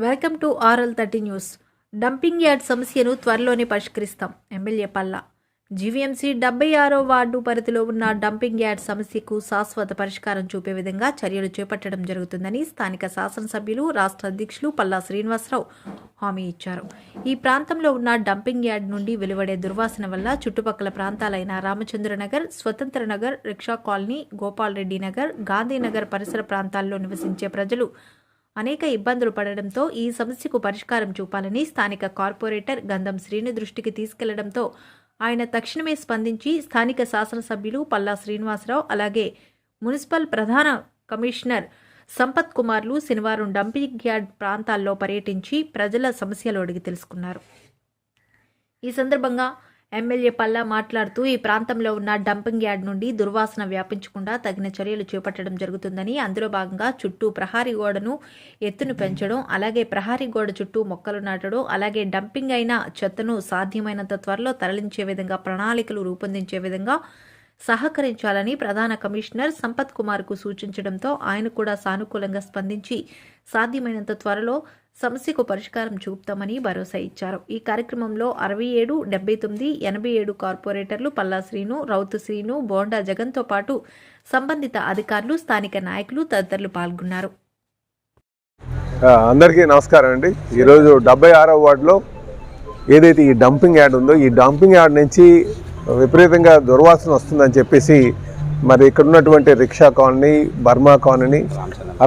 Welcome to RL thirty news. Dumping yard సమస్యను త్వరలోనే పరిష్కరిస్తాం. MLA Palla. GVMC డెబ్బై ఆరో వార్డు పరిధిలో ఉన్న డంపింగ్ యార్డ్ సమస్యకు శాశ్వత పరిష్కారం చూపే విధంగా చర్యలు చేపట్టడం జరుగుతుందని స్థానిక శాసనసభ్యులు రాష్ట్ర అధ్యక్షులు పల్లా శ్రీనివాసరావు హామీ ఇచ్చారు. ఈ ప్రాంతంలో ఉన్న డంపింగ్ యార్డ్ నుండి వెలువడే దుర్వాసన వల్ల చుట్టుపక్కల ప్రాంతాలైన రామచంద్రనగర్ స్వతంత్ర నగర్ రిక్షా కాలనీ గోపాల్ రెడ్డి నగర్ గాంధీనగర్ పరిసర ప్రాంతాల్లో నివసించే ప్రజలు అనేక ఇబ్బందులు పడడంతో ఈ సమస్యకు పరిష్కారం చూపాలని స్థానిక కార్పొరేటర్ గంధం శ్రీని దృష్టికి తీసుకెళ్ళడంతో ఆయన తక్షణమే స్పందించి స్థానిక శాసనసభ్యులు పల్లా శ్రీనివాసరావు అలాగే మున్సిపల్ ప్రధాన కమిషనర్ సంపత్ కుమార్లు శనివారం డంపింగ్ యార్డ్ ప్రాంతాల్లో పర్యటించి ప్రజల సమస్యలు అడిగి తెలుసుకున్నారు. ఈ సందర్భంగా ఎమ్మెల్యే పల్లా మాట్లాడుతూ ఈ ప్రాంతంలో ఉన్న డంపింగ్ యార్డ్ నుండి దుర్వాసన వ్యాపించకుండా తగిన చర్యలు చేపట్టడం జరుగుతుందని అందులో భాగంగా చుట్టూ ప్రహారీ గోడను ఎత్తును పెంచడం అలాగే ప్రహారీ గోడ చుట్టూ మొక్కలు నాటడం అలాగే డంపింగ్ అయిన చెత్తను సాధ్యమైనంత త్వరలో తరలించే విధంగా ప్రణాళికలు రూపొందించే విధంగా సహకరించాలని ప్రధాన కమిషనర్ సంపత్ కుమార్కు సూచించడంతో ఆయన కూడా సానుకూలంగా స్పందించి సాధ్యమైనంత త్వరలో సమస్యకు పరిష్కారం చూపుతామని భరోసా ఇచ్చారు. ఈ కార్యక్రమంలో అరవై ఏడు డెబ్బై తొమ్మిది ఎనభై ఏడు కార్పొరేటర్లు పల్లా శ్రీను రౌతు శ్రీను బోండా జగన్తో పాటు సంబంధిత అధికారులు స్థానిక నాయకులు తదితరులు పాల్గొన్నారు. అందరికీ నమస్కారం అండి. ఈరోజు డెబ్బై ఆరో వార్డులో ఏదైతే ఈ డంపింగ్ యార్డ్ ఉందో ఈ డంపింగ్ యార్డ్ నుంచి విపరీతంగా దుర్వాసన వస్తుందని చెప్పేసి మరి ఇక్కడ ఉన్నటువంటి rickshaw colony Burma colony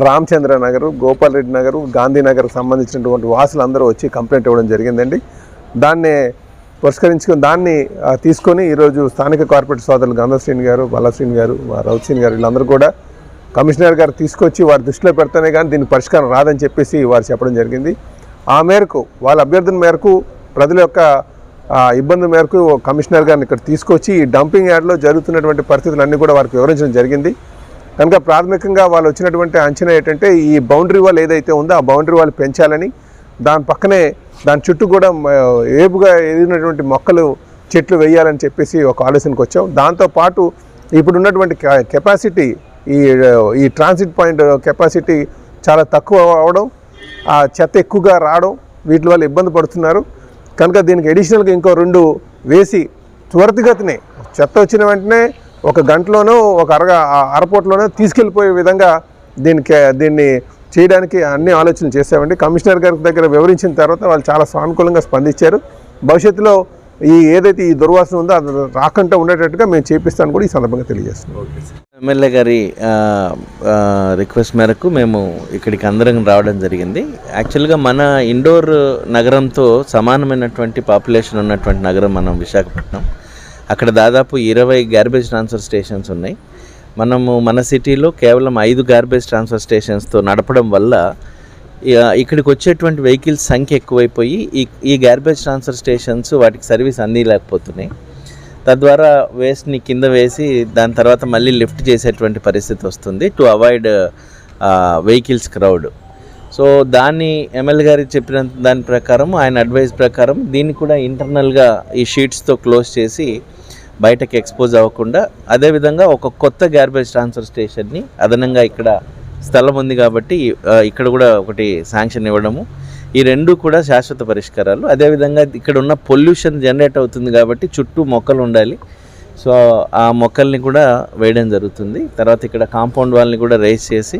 Ramachandra Nagar Gopal Reddy Nagar Gandhinagar సంబంధించినటువంటి వాసులు అందరూ వచ్చి కంప్లైంట్ ఇవ్వడం జరిగిందండి. దాన్ని పురస్కరించుకొని దాన్ని తీసుకొని ఈరోజు స్థానిక కార్పొరేట్ సోదరులు గంధశ్రీని గారు బాలశ్రీని గారు రౌత్సీని గారు వీళ్ళందరూ కూడా కమిషనర్ గారు తీసుకొచ్చి వారి దృష్టిలో పెడితేనే కానీ దీనికి పరిష్కారం రాదని చెప్పేసి వారు చెప్పడం జరిగింది. ఆ మేరకు వాళ్ళ అభ్యర్థన మేరకు ప్రజల యొక్క ఇబ్బంది మేరకు కమిషనర్ గారిని ఇక్కడ తీసుకొచ్చి ఈ డంపింగ్ యార్డ్లో జరుగుతున్నటువంటి పరిస్థితులన్నీ కూడా వారికి వివరించడం జరిగింది. కనుక ప్రాథమికంగా వాళ్ళు వచ్చినటువంటి అంచనా ఏంటంటే ఈ బౌండరీ వాల్ ఏదైతే ఉందో ఆ బౌండరీ వాల్ పెంచాలని దాని పక్కనే దాని చుట్టూ కూడా ఏపుగా ఎదిగినటువంటి మొక్కలు చెట్లు వేయాలని చెప్పేసి ఒక ఆలోచనకు వచ్చాం. దాంతోపాటు ఇప్పుడు ఉన్నటువంటి కెపాసిటీ ఈ ఈ ట్రాన్సిట్ పాయింట్ కెపాసిటీ చాలా తక్కువ అవడం ఆ చెత్త ఎక్కువగా రావడం వీటి వల్ల ఇబ్బంది పడుతున్నారు. కనుక దీనికి అడిషనల్గా ఇంకో రెండు వేసి త్వరితగతినే చెత్త వచ్చిన వెంటనే ఒక గంటలోనో ఒక అరగ ఆ- అరపోట్లోనో తీసుకెళ్ళిపోయే విధంగా దీనికి దీన్ని చేయడానికి అన్ని ఆలోచనలు చేసామండి కమిషనర్ గారి దగ్గర వివరించిన తర్వాత వాళ్ళు చాలా సానుకూలంగా స్పందించారు. భవిష్యత్తులో ఈ ఏదైతే ఈ దుర్వాసన ఉందో అది రాకుండా ఉండేటట్టుగా మేము చేపిస్తాను కూడా ఈ సందర్భంగా తెలియజేస్తున్నాం. ఎమ్మెల్యే గారి రిక్వెస్ట్ మేరకు మేము ఇక్కడికి అందరం రావడం జరిగింది. యాక్చువల్గా మన ఇండోర్ నగరంతో సమానమైనటువంటి పాపులేషన్ ఉన్నటువంటి నగరం మనం విశాఖపట్నం. అక్కడ దాదాపు ఇరవై గార్బేజ్ ట్రాన్స్ఫర్ స్టేషన్స్ ఉన్నాయి. మనము మన సిటీలో కేవలం ఐదు గార్బేజ్ ట్రాన్స్ఫర్ స్టేషన్స్తో నడపడం వల్ల ఇక్కడికి వచ్చేటువంటి వెహికల్స్ సంఖ్య ఎక్కువైపోయి ఈ ఈ గార్బేజ్ ట్రాన్స్ఫర్ స్టేషన్స్ వాటికి సర్వీస్ అందిలేకపోతున్నాయి. తద్వారా వేస్ట్ని కింద వేసి దాని తర్వాత మళ్ళీ లిఫ్ట్ చేసేటువంటి పరిస్థితి వస్తుంది to avoid vehicles crowd so దాన్ని ఎమ్మెల్యే గారికి చెప్పిన దాని ప్రకారం ఆయన అడ్వైస్ ప్రకారం దీన్ని కూడా ఇంటర్నల్గా ఈ షీట్స్తో క్లోజ్ చేసి బయటకు ఎక్స్పోజ్ అవ్వకుండా అదేవిధంగా ఒక కొత్త గార్బేజ్ ట్రాన్స్ఫర్ స్టేషన్ని అదనంగా ఇక్కడ స్థలం ఉంది కాబట్టి ఇక్కడ కూడా ఒకటి శాంక్షన్ ఇవ్వడము. ఈ రెండు కూడా శాశ్వత పరిష్కారాలు. అదేవిధంగా ఇక్కడ ఉన్న పొల్యూషన్ జనరేట్ అవుతుంది కాబట్టి చుట్టూ మొక్కలు ఉండాలి. సో ఆ మొక్కల్ని కూడా వేయడం జరుగుతుంది. తర్వాత ఇక్కడ కాంపౌండ్ వాళ్ళని కూడా రేస్ చేసి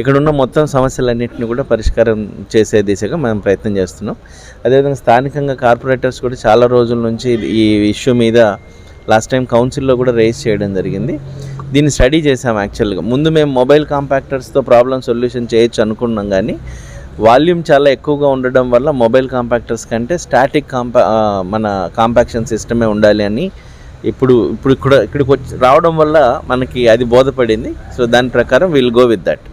ఇక్కడ ఉన్న మొత్తం సమస్యలన్నింటినీ కూడా పరిష్కారం చేసే దిశగా మనం ప్రయత్నం చేస్తున్నాం. అదేవిధంగా స్థానికంగా కార్పొరేటర్స్ కూడా చాలా రోజుల నుంచి ఈ ఇష్యూ మీద లాస్ట్ టైం కౌన్సిల్లో కూడా రేస్ చేయడం జరిగింది. దీన్ని స్టడీ చేసాం యాక్చువల్గా. ముందు మేము మొబైల్ కాంపాక్టర్స్తో ప్రాబ్లం సొల్యూషన్ చేయొచ్చు అనుకున్నాం కానీ వాల్యూమ్ చాలా ఎక్కువగా ఉండడం వల్ల మొబైల్ కాంపాక్టర్స్ కంటే స్టాటిక్ కాంపా మన కాంపాక్షన్ సిస్టమే ఉండాలి అని ఇప్పుడు ఇప్పుడు ఇక్కడ ఇక్కడికి వచ్చి రావడం వల్ల మనకి అది బోధపడింది. సో దాని ప్రకారం విల్ గో విత్ దట్